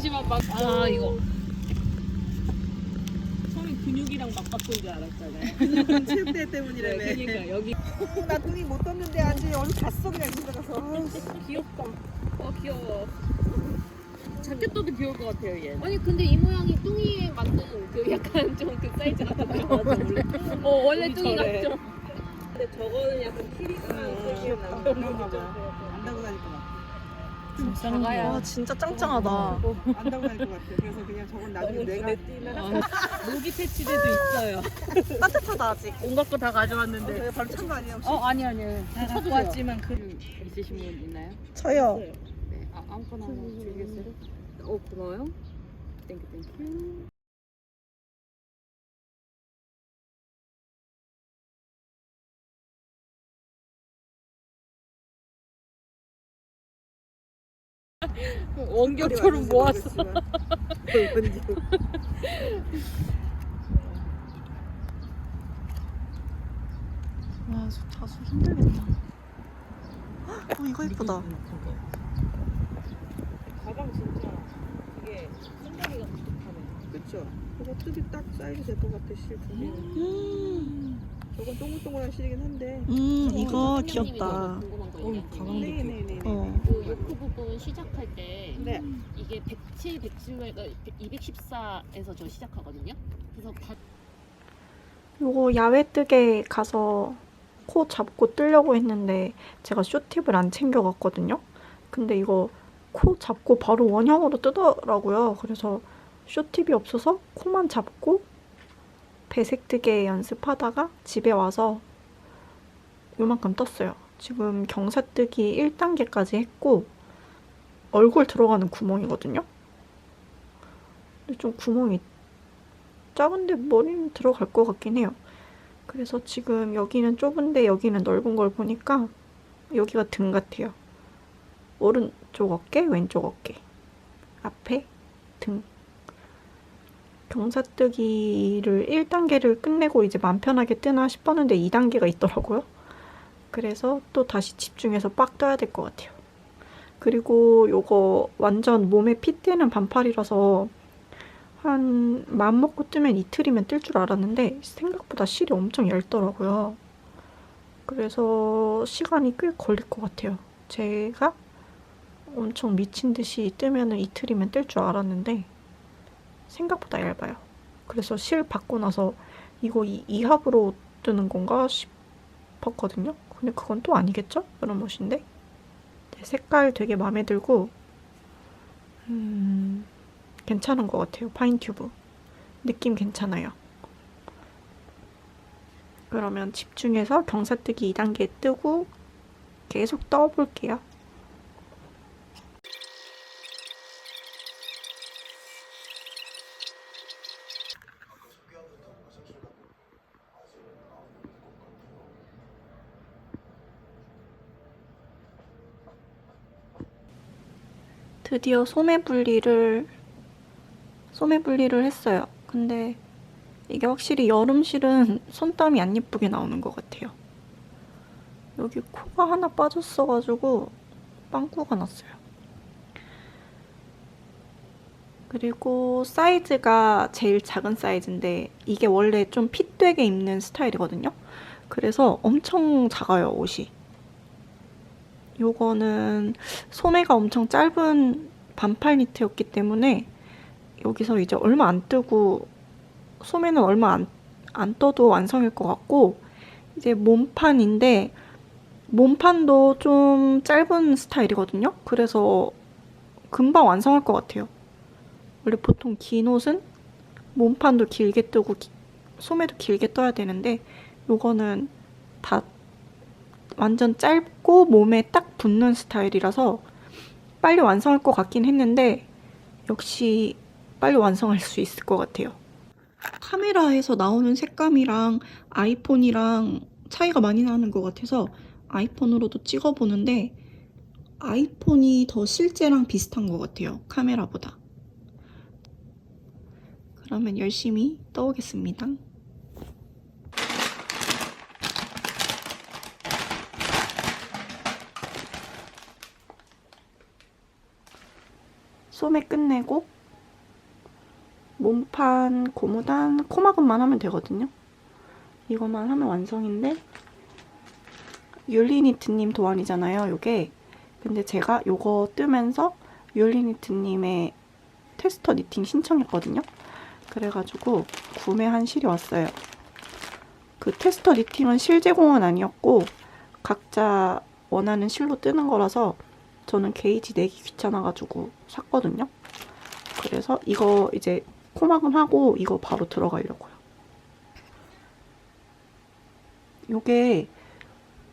아니지만 막. 아 이거. 처음에 근육이랑 맞바꾼 줄 알았잖아요. 체육대 때문이라며. 네, 그러니까 여기. 나 돈이 못 떴는데 안지 얼른 갔어 그냥 집에 가서. 귀엽다. 어 귀여워. 자켓도 귀여울 것 같아요 얘. 아니 근데 이 모양이 뚱이에 맞는 그 약간 좀 그 사이즈 같아요. 맞아 원래. 어 원래 뚱이. 같죠. 근데 저거는 약간 키리가 세게 나와. 그런 작아야. 와 진짜 짱짱하다. 안다고 다닐 것 같아. 그래서 그냥 저건 나중에 내가 모기 패치대도 있어요. 따뜻하다 아직. 온갖 거 다 가져왔는데. 내가 바로 찬거 아니야 혹시? 어 아니 아니요. 다 갖고 왔지만 그 있으신 분 있나요? 저요. 네. 아, 아무거나 하나 드리겠어요? 어 고마워요. 땡큐 땡큐. 원격처럼 모았어. 원격. 와 자수 힘들겠다. 어 이거 예쁘다. 가방 진짜 이게 생각이가 부족하네. 그쵸? 뜨기 딱 사이즈 될 것 같아 실두개 는. 음, 저건 동글동글한 실이긴 한데. 음 이거 선생님이 귀엽다. 거 어, 있냐면 가방 네네 네. 어. 그 요크 부분 시작할 때 네. 이게 107, 110, 214에서 저 시작하거든요. 그래서 다 요거 야외 뜨개 가서 코 잡고 뜨려고 했는데 제가 쇼팁을 안 챙겨갔거든요. 근데 이거 코 잡고 바로 원형으로 뜨더라고요. 그래서 쇼팁이 없어서 코만 잡고 배색 뜨개 연습하다가 집에 와서 요만큼 떴어요. 지금 경사뜨기 1단계까지 했고 얼굴 들어가는 구멍이거든요. 근데 좀 구멍이 작은데 머리는 들어갈 것 같긴 해요. 그래서 지금 여기는 좁은데 여기는 넓은 걸 보니까 여기가 등 같아요. 오른쪽 어깨, 왼쪽 어깨. 앞에 등. 경사뜨기를 1단계를 끝내고 이제 맘 편하게 뜨나 싶었는데 2단계가 있더라고요. 그래서 또 다시 집중해서 빡 떠야 될 것 같아요. 그리고 요거 완전 몸에 핏대는 반팔이라서 한 마음 먹고 뜨면 이틀이면 뜰 줄 알았는데 생각보다 실이 엄청 얇더라고요. 그래서 시간이 꽤 걸릴 것 같아요. 제가 엄청 미친 듯이 뜨면 이틀이면 뜰 줄 알았는데 생각보다 얇아요. 그래서 실 받고 나서 이거 이, 이합으로 뜨는 건가 싶었거든요. 근데 그건 또 아니겠죠? 그런 옷인데 네, 색깔 되게 마음에 들고 음, 괜찮은 것 같아요. 파인튜브. 느낌 괜찮아요. 그러면 집중해서 경사뜨기 2단계 뜨고 계속 떠볼게요. 드디어 소매 분리를 소매 분리를 했어요. 근데 이게 확실히 여름실은 손땀이 안 예쁘게 나오는 것 같아요. 여기 코가 하나 빠졌어가지고 빵꾸가 났어요. 그리고 사이즈가 제일 작은 사이즈인데 이게 원래 좀 핏되게 입는 스타일이거든요. 그래서 엄청 작아요, 옷이. 요거는 소매가 엄청 짧은 반팔 니트였기 때문에 여기서 이제 얼마 안 뜨고 소매는 얼마 안, 안 떠도 완성일 것 같고 이제 몸판인데 몸판도 좀 짧은 스타일이거든요. 그래서 금방 완성할 것 같아요. 원래 보통 긴 옷은 몸판도 길게 뜨고 기- 소매도 길게 떠야 되는데 요거는 다 완전 짧고 몸에 딱 붙는 스타일이라서 빨리 완성할 것 같긴 했는데 역시 빨리 완성할 수 있을 것 같아요. 카메라에서 나오는 색감이랑 아이폰이랑 차이가 많이 나는 것 같아서 아이폰으로도 찍어보는데 아이폰이 더 실제랑 비슷한 것 같아요. 카메라보다. 그러면 열심히 떠오겠습니다. 소매 끝내고 몸판, 고무단, 코막음만 하면 되거든요. 이것만 하면 완성인데 율리니트님 도안이잖아요. 요게 근데 제가 요거 뜨면서 율리니트님의 테스터 니팅 신청했거든요. 그래가지고 구매한 실이 왔어요. 그 테스터 니팅은 실 제공은 아니었고 각자 원하는 실로 뜨는 거라서 저는 게이지 내기 귀찮아가지고 샀거든요. 그래서 이거 이제 코막음 하고 이거 바로 들어가려고요. 요게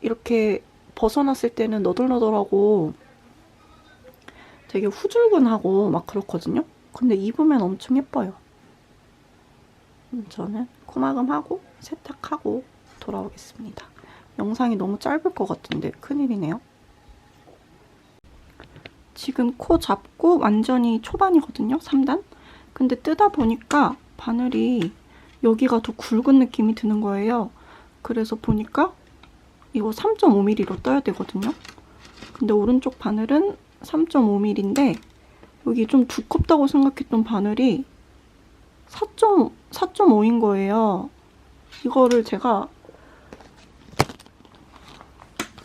이렇게 벗어났을 때는 너덜너덜하고 되게 후줄근하고 막 그렇거든요. 근데 입으면 엄청 예뻐요. 음, 저는 코막음 하고 세탁하고 돌아오겠습니다. 영상이 너무 짧을 것 같은데 큰일이네요. 지금 코 잡고 완전히 초반이거든요. 3단. 근데 뜨다 보니까 바늘이 여기가 더 굵은 느낌이 드는 거예요. 그래서 보니까 이거 3.5mm로 떠야 되거든요. 근데 오른쪽 바늘은 3.5mm인데 여기 좀 두껍다고 생각했던 바늘이 4.5인 거예요. 이거를 제가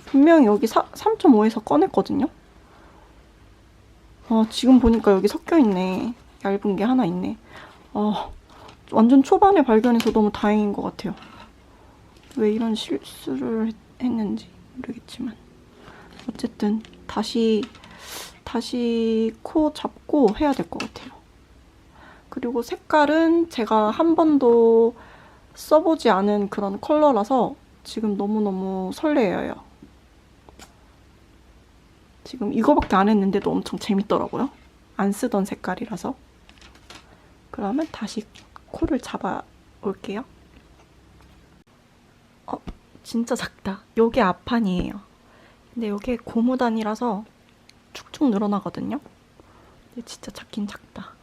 분명히 여기 3.5에서 꺼냈거든요. 아, 지금 보니까 여기 섞여 있네. 얇은 게 하나 있네. 아, 완전 초반에 발견해서 너무 다행인 것 같아요. 왜 이런 실수를 했, 했는지 모르겠지만. 어쨌든, 다시, 다시 코 잡고 해야 될 것 같아요. 그리고 색깔은 제가 한 번도 써보지 않은 그런 컬러라서 지금 너무너무 설레어요. 지금 이거밖에 안 했는데도 엄청 재밌더라고요. 안 쓰던 색깔이라서. 그러면 다시 코를 잡아 올게요. 어, 진짜 작다. 요게 앞판이에요. 근데 요게 고무단이라서 축축 늘어나거든요. 근데 진짜 작긴 작다.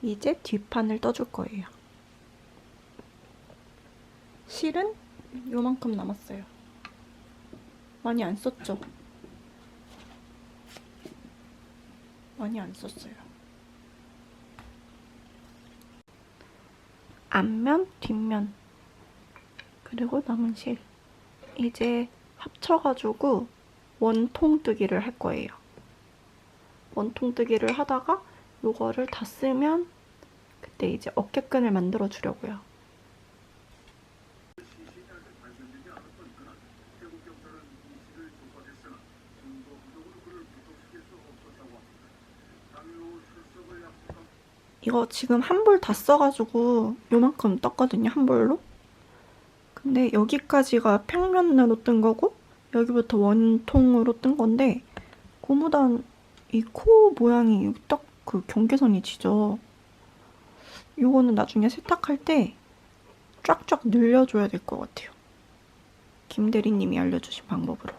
이제 뒷판을 떠줄 거예요. 실은 요만큼 남았어요. 많이 안 썼죠? 많이 안 썼어요. 앞면, 뒷면, 그리고 남은 실. 이제 합쳐가지고 원통 뜨기를 할 거예요. 원통 뜨기를 하다가 요거를 다 쓰면 그때 이제 어깨끈을 만들어 주려고요. 이거 지금 한벌다 써가지고 요만큼 떴거든요, 한 벌로. 근데 여기까지가 평면으로 뜬 거고 여기부터 원통으로 뜬 건데 고무단 이 코 모양이 딱 그 경계선이 지죠. 요거는 나중에 세탁할 때 쫙쫙 늘려줘야 될 것 같아요. 김대리님이 알려주신 방법으로.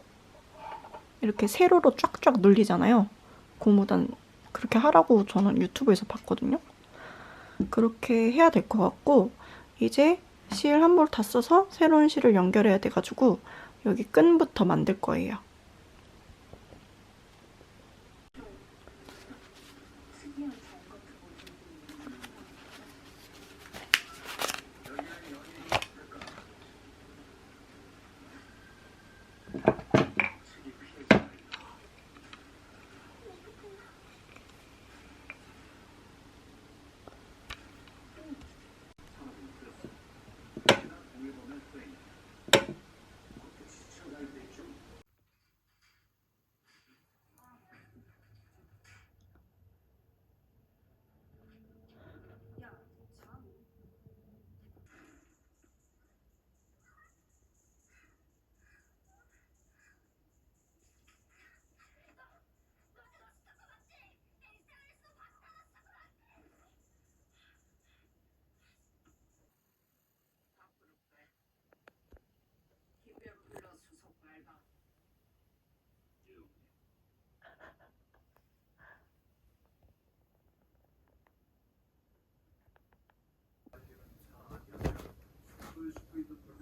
이렇게 세로로 쫙쫙 늘리잖아요. 고무단 그렇게 하라고 저는 유튜브에서 봤거든요. 그렇게 해야 될 것 같고 이제 실한벌다 써서 새로운 실을 연결해야 돼가지고 여기 끈부터 만들 거예요.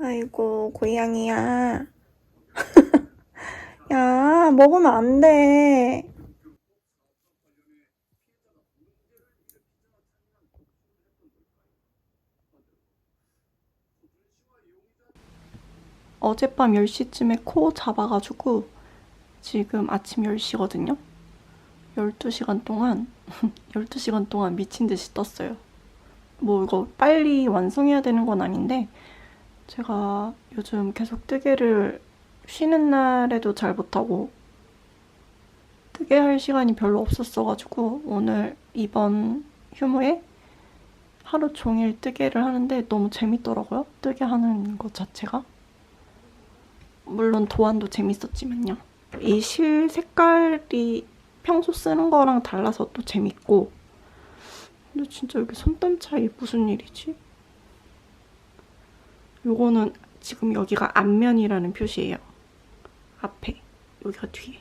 아이고, 고양이야. 야, 먹으면 안 돼. 어젯밤 10시쯤에 코 잡아가지고 지금 아침 10시거든요. 12시간 동안 12시간 동안 미친 듯이 떴어요. 뭐 이거 빨리 완성해야 되는 건 아닌데 제가 요즘 계속 뜨개를 쉬는 날에도 잘 못하고 뜨개 할 시간이 별로 없었어가지고 오늘 이번 휴무에 하루 종일 뜨개를 하는데 너무 재밌더라고요. 뜨개 하는 것 자체가. 물론 도안도 재밌었지만요. 이 실 색깔이 평소 쓰는 거랑 달라서 또 재밌고 근데 진짜 여기 손땀 차이 무슨 일이지? 요거는 지금 여기가 앞면이라는 표시예요. 앞에 여기가 뒤에.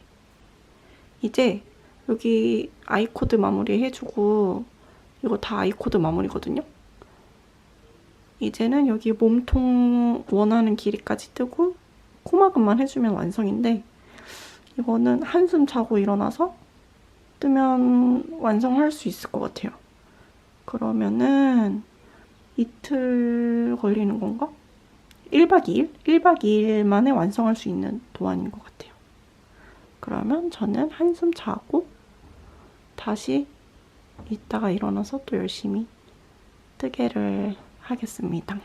이제 여기 아이코드 마무리 해주고 이거 다 아이코드 마무리거든요. 이제는 여기 몸통 원하는 길이까지 뜨고 코막음만 해주면 완성인데 이거는 한숨 자고 일어나서 뜨면 완성할 수 있을 것 같아요. 그러면은 이틀 걸리는 건가? 1박 2일? 1박 2일 만에 완성할 수 있는 도안인 것 같아요. 그러면 저는 한숨 자고 다시 이따가 일어나서 또 열심히 뜨개를 하겠습니다.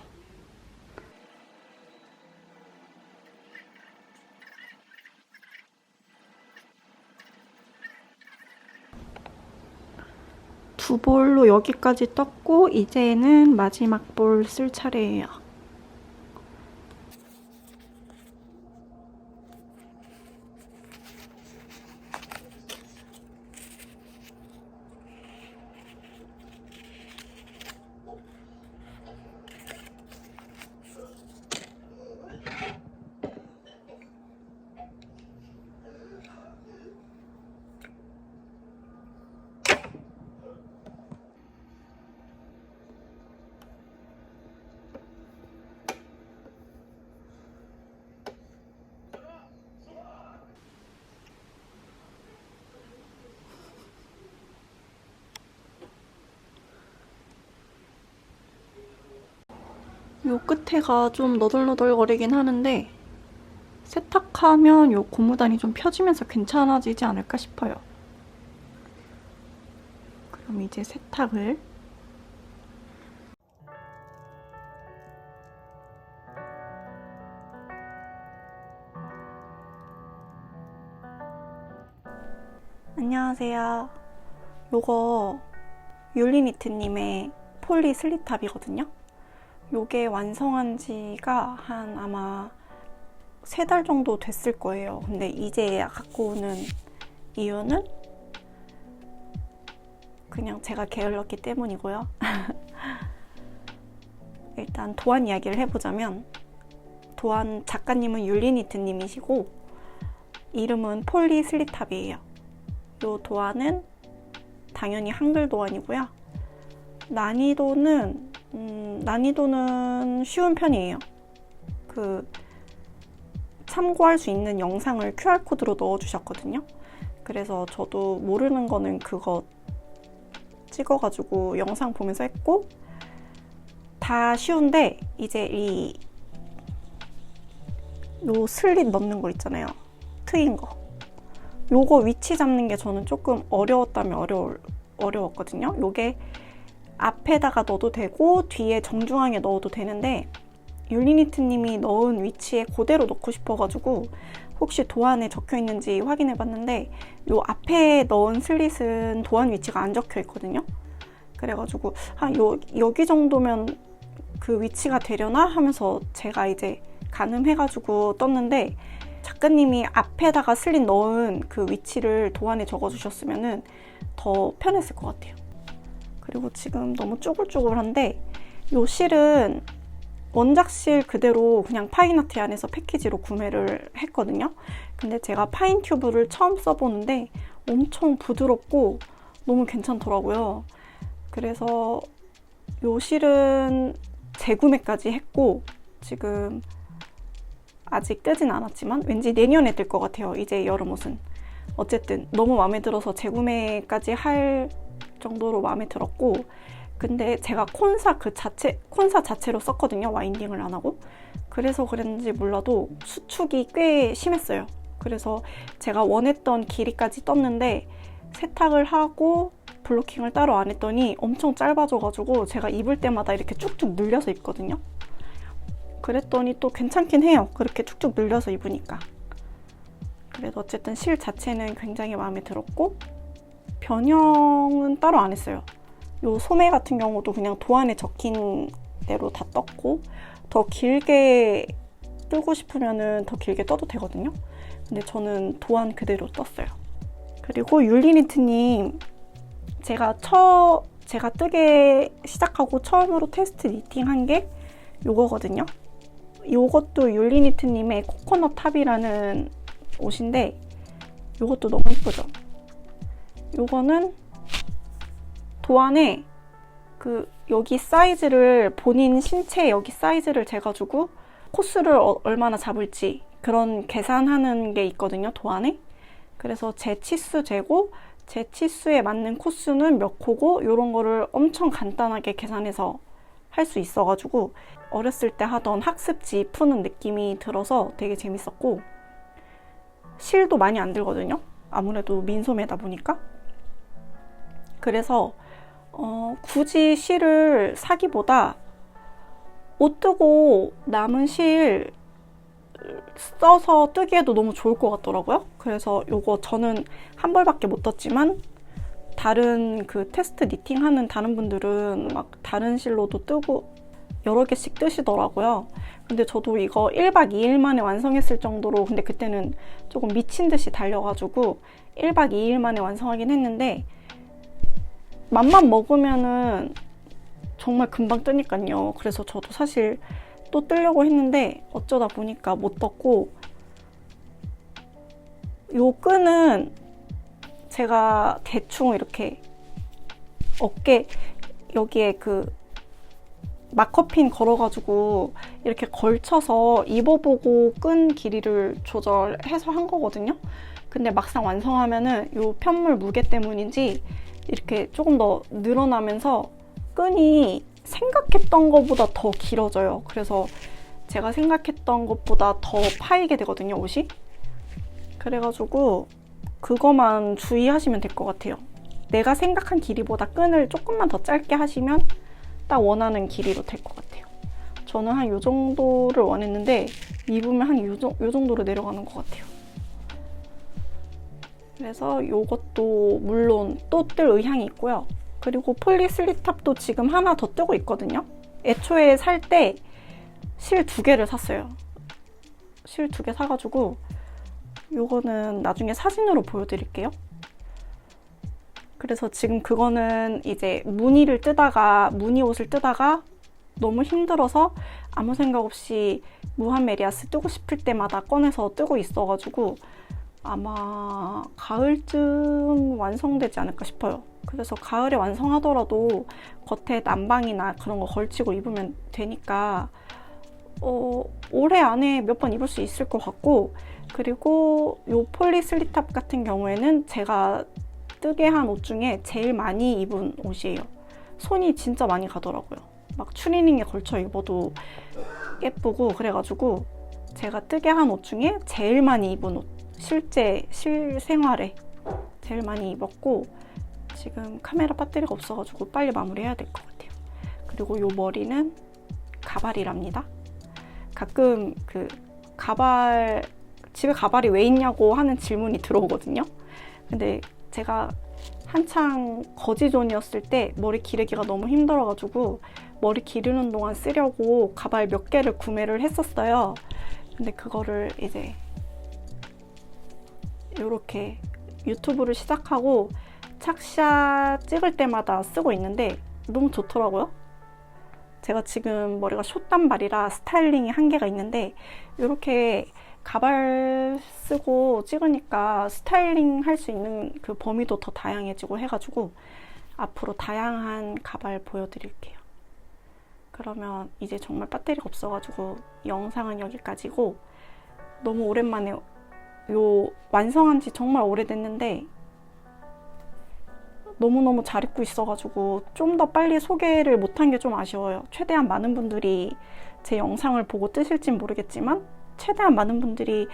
두 볼로 여기까지 떴고 이제는 마지막 볼 쓸 차례예요. 요 끝에가 좀 너덜너덜거리긴 하는데 세탁하면 요 고무단이 좀 펴지면서 괜찮아지지 않을까 싶어요. 그럼 이제 세탁을 안녕하세요. 요거 율리니트님의 폴리 슬리탑이거든요. 요게 완성한 지가 한 아마 세 달 정도 됐을 거예요. 근데 이제 갖고 오는 이유는 그냥 제가 게을렀기 때문이고요. 일단 도안 이야기를 해보자면 도안 작가님은 율리니트님이시고 이름은 폴리 슬리탑이에요. 요 도안은 당연히 한글 도안이고요. 난이도는 음, 난이도는 쉬운 편이에요. 그 참고할 수 있는 영상을 QR코드로 넣어주셨거든요. 그래서 저도 모르는 거는 그거 찍어가지고 영상 보면서 했고 다 쉬운데 이제 이 요 슬릿 넣는 거 있잖아요. 트인 거. 요거 위치 잡는 게 저는 조금 어려웠다면 어려울, 어려웠거든요. 요게 앞에다가 넣어도 되고 뒤에 정중앙에 넣어도 되는데 율리니트님이 넣은 위치에 그대로 넣고 싶어가지고 혹시 도안에 적혀 있는지 확인해 봤는데 요 앞에 넣은 슬릿은 도안 위치가 안 적혀 있거든요. 그래가지고 한 요, 여기 정도면 그 위치가 되려나 하면서 제가 이제 가늠해가지고 떴는데 작가님이 앞에다가 슬릿 넣은 그 위치를 도안에 적어주셨으면은 더 편했을 것 같아요. 그리고 지금 너무 쪼글쪼글한데 요 실은 원작 실 그대로 그냥 파인아트 안에서 패키지로 구매를 했거든요. 근데 제가 파인 튜브를 처음 써보는데 엄청 부드럽고 너무 괜찮더라고요. 그래서 요 실은 재구매까지 했고 지금 아직 뜨진 않았지만 왠지 내년에 뜰 것 같아요. 이제 여름 옷은. 어쨌든 너무 마음에 들어서 재구매까지 할 정도로 마음에 들었고 근데 제가 콘사 그 자체 콘사 자체로 썼거든요 와인딩을 안 하고 그래서 그랬는지 몰라도 수축이 꽤 심했어요. 그래서 제가 원했던 길이까지 떴는데 세탁을 하고 블로킹을 따로 안 했더니 엄청 짧아져가지고 제가 입을 때마다 이렇게 쭉쭉 늘려서 입거든요. 그랬더니 또 괜찮긴 해요. 그렇게 쭉쭉 늘려서 입으니까. 그래도 어쨌든 실 자체는 굉장히 마음에 들었고 변형은 따로 안 했어요. 요 소매 같은 경우도 그냥 도안에 적힌 대로 다 떴고 더 길게 뜨고 싶으면은 더 길게 떠도 되거든요. 근데 저는 도안 그대로 떴어요. 그리고 율리니트님 제가 처 제가 뜨게 시작하고 처음으로 테스트 니팅 한 게 요거거든요. 요것도 율리니트님의 코코넛 탑이라는 옷인데 요것도 너무 예쁘죠? 요거는 도안에 그 여기 사이즈를 본인 신체 여기 사이즈를 재가지고 코스를 어- 얼마나 잡을지 그런 계산하는 게 있거든요 도안에. 그래서 제 치수 재고 제 치수에 맞는 코스는 몇 코고 이런 거를 엄청 간단하게 계산해서 할 수 있어가지고 어렸을 때 하던 학습지 푸는 느낌이 들어서 되게 재밌었고 실도 많이 안 들거든요. 아무래도 민소매다 보니까 그래서 어, 굳이 실을 사기보다 옷 뜨고 남은 실 써서 뜨기에도 너무 좋을 것 같더라고요. 그래서 요거 저는 한 벌밖에 못 떴지만 다른 그 테스트 니팅 하는 다른 분들은 막 다른 실로도 뜨고 여러 개씩 뜨시더라고요. 근데 저도 이거 1박 2일 만에 완성했을 정도로 근데 그때는 조금 미친 듯이 달려가지고 1박 2일 만에 완성하긴 했는데 맘만 먹으면은 정말 금방 뜨니까요. 그래서 저도 사실 또 뜨려고 했는데 어쩌다 보니까 못 떴고 요 끈은 제가 대충 이렇게 어깨 여기에 그 마커핀 걸어가지고 이렇게 걸쳐서 입어보고 끈 길이를 조절해서 한 거거든요. 근데 막상 완성하면은 요 편물 무게 때문인지 이렇게 조금 더 늘어나면서 끈이 생각했던 것보다 더 길어져요. 그래서 제가 생각했던 것보다 더 파이게 되거든요, 옷이. 그래가지고 그거만 주의하시면 될 것 같아요. 내가 생각한 길이보다 끈을 조금만 더 짧게 하시면 딱 원하는 길이로 될 것 같아요. 저는 한요 정도를 원했는데 입으면 한요 정도로 내려가는 것 같아요. 그래서 요것도 물론 또 뜰 의향이 있고요. 그리고 폴리 슬리탑도 지금 하나 더 뜨고 있거든요. 애초에 살 때 실 두 개를 샀어요. 실 두 개 사가지고 요거는 나중에 사진으로 보여드릴게요. 그래서 지금 그거는 이제 무늬를 뜨다가 무늬 옷을 뜨다가 너무 힘들어서 아무 생각 없이 무한 메리아스 뜨고 싶을 때마다 꺼내서 뜨고 있어가지고 아마 가을쯤 완성되지 않을까 싶어요. 그래서 가을에 완성하더라도 겉에 난방이나 그런 거 걸치고 입으면 되니까 어, 올해 안에 몇 번 입을 수 있을 것 같고 그리고 요 폴리 슬리탑 같은 경우에는 제가 뜨게 한 옷 중에 제일 많이 입은 옷이에요. 손이 진짜 많이 가더라고요. 막 추리닝에 걸쳐 입어도 예쁘고 그래가지고 제가 뜨게 한 옷 중에 제일 많이 입은 옷. 실제 실생활에 제일 많이 입었고 지금 카메라 배터리가 없어가지고 빨리 마무리해야 될 것 같아요. 그리고 요 머리는 가발이랍니다. 가끔 그 가발 집에 가발이 왜 있냐고 하는 질문이 들어오거든요. 근데 제가 한창 거지존이었을 때 머리 기르기가 너무 힘들어가지고 머리 기르는 동안 쓰려고 가발 몇 개를 구매를 했었어요. 근데 그거를 이제 이렇게 유튜브를 시작하고 착샷 찍을 때마다 쓰고 있는데 너무 좋더라고요. 제가 지금 머리가 숏단발이라 스타일링이 한계가 있는데 이렇게 가발 쓰고 찍으니까 스타일링 할 수 있는 그 범위도 더 다양해지고 해가지고 앞으로 다양한 가발 보여드릴게요. 그러면 이제 정말 배터리가 없어가지고 영상은 여기까지고 너무 오랜만에 요 완성한 지 정말 오래됐는데 너무너무 잘 입고 있어가지고 좀 더 빨리 소개를 못한 게 좀 아쉬워요. 최대한 많은 분들이 제 영상을 보고 뜨실진 모르겠지만 최대한 많은 분들이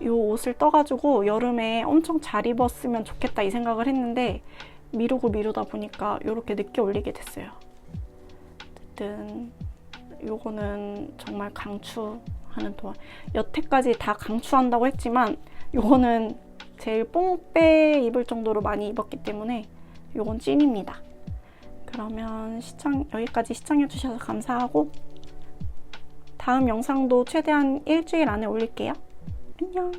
이 옷을 떠가지고 여름에 엄청 잘 입었으면 좋겠다 이 생각을 했는데 미루고 미루다 보니까 이렇게 늦게 올리게 됐어요. 어쨌든 요거는 정말 강추하는 도안. 여태까지 다 강추한다고 했지만 요거는 제일 뽕빼 입을 정도로 많이 입었기 때문에 요건 찐입니다. 그러면 시청 여기까지 시청해 주셔서 감사하고 다음 영상도 최대한 일주일 안에 올릴게요. 안녕.